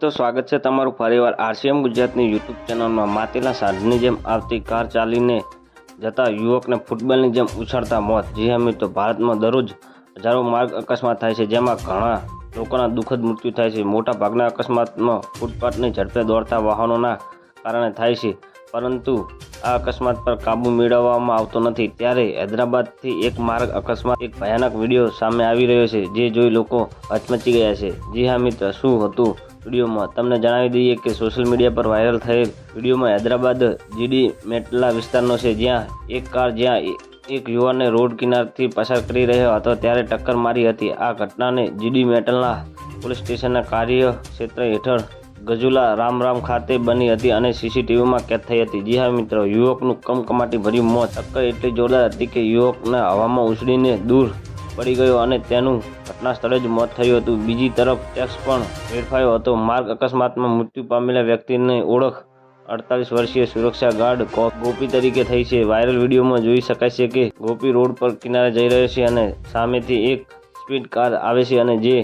તો સ્વાગત છે તમારું ફરીવાર આરસીએમ ગુજરાતની યુટ્યુબ ચેનલમાં. માતેલા સાંજની જેમ આવતી કાર ચાલીને જતા યુવકને ફૂટબોલની જેમ ઉછાળતા મોત. જી હા મિત્રો, ભારતમાં દરરોજ હજારો માર્ગ અકસ્માત થાય છે, જેમાં ઘણા લોકોના દુઃખદ મૃત્યુ થાય છે. મોટા ભાગના અકસ્માતમાં ફૂટપાથની ઝડપે દોડતા વાહનોના કારણે થાય છે. પરંતુ આ અકસ્માત પર કાબૂ મેળવવામાં આવતો નથી. ત્યારે હૈદરાબાદથી એક માર્ગ અકસ્માત, એક ભયાનક વીડિયો સામે આવી રહ્યો છે, જે જોઈ લોકો હચમચી ગયા છે. જી હા મિત્ર, શું હતું વિડીયોમાં? તમને જણાવી દઈએ કે સોશિયલ મીડિયા પર વાયરલ થયેલ વિડીયોમાં હૈદરાબાદ જીડી મેટલા વિસ્તારનો છે. જ્યાં એક કાર જ્યાં એક યુવાનને રોડ કિનારથી પસાર કરી રહ્યો હતો, ત્યારે ટક્કર મારી હતી. આ ઘટનાને જીડી મેટલના પોલીસ સ્ટેશનના કાર્ય ક્ષેત્ર હેઠળ ગજુલા રામરામ ખાતે બની હતી અને સીસીટીવીમાં કેદ થઈ હતી. જી હા મિત્રો, યુવકનું કમકમાટી ભર્યું મોત. ટક્કર એટલી જોરદાર હતી કે યુવકને હવામાં ઉછળીને દૂર પડી ગયો અને તેનું ઘટના સ્થળે જ મોત થયું હતું. બીજી તરફ ટેક્સ પણ વેડફાયો હતો. માર્ગ અકસ્માતમાં મૃત્યુ પામેલા વ્યક્તિની ઓળખ અડતાલીસ વર્ષીય સુરક્ષા ગાર્ડ ગોપી તરીકે થઈ છે. વાયરલ વિડીયોમાં જોઈ શકાય છે કે ગોપી રોડ પર કિનારે જઈ રહ્યો છે અને સામેથી એક સ્પીડ કાર આવે છે અને જે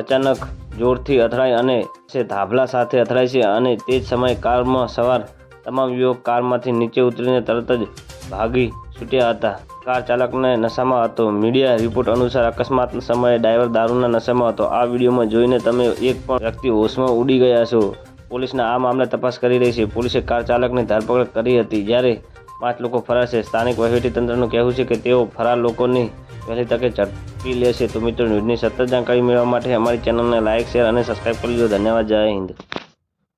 અચાનક જોરથી અથડાય અને છે, ધાભલા સાથે અથડાય છે અને તે જ સમયે કારમાં સવાર તમામ યુવક કારમાંથી નીચે ઉતરીને તરત જ ભાગી છૂટ્યા હતા. કાર ચાલકને નશામાં હતો. મીડિયા રિપોર્ટ અનુસાર અકસ્માત સમયે ડ્રાઈવર દારૂના નશામાં હતો. આ વિડીયોમાં જોઈને તમે એક પણ વ્યક્તિ હોશમાં ઉડી ગયા છો. પોલીસના આ મામલે તપાસ કરી રહી છે. પોલીસે કાર ચાલકની ધરપકડ કરી હતી. જ્યારે પાંચ લોકો ફરાર છે. સ્થાનિક વહીવટીતંત્રનું કહેવું છે કે તેઓ ફરાર લોકોની વહેલી તકે ઝડપી લેશે. તો મિત્રો, ન્યૂઝની સતત જાણકારી મેળવવા માટે અમારી ચેનલને લાઇક શેર અને સબસ્ક્રાઇબ કરી દો ધન્યવાદ. જય હિન્દ.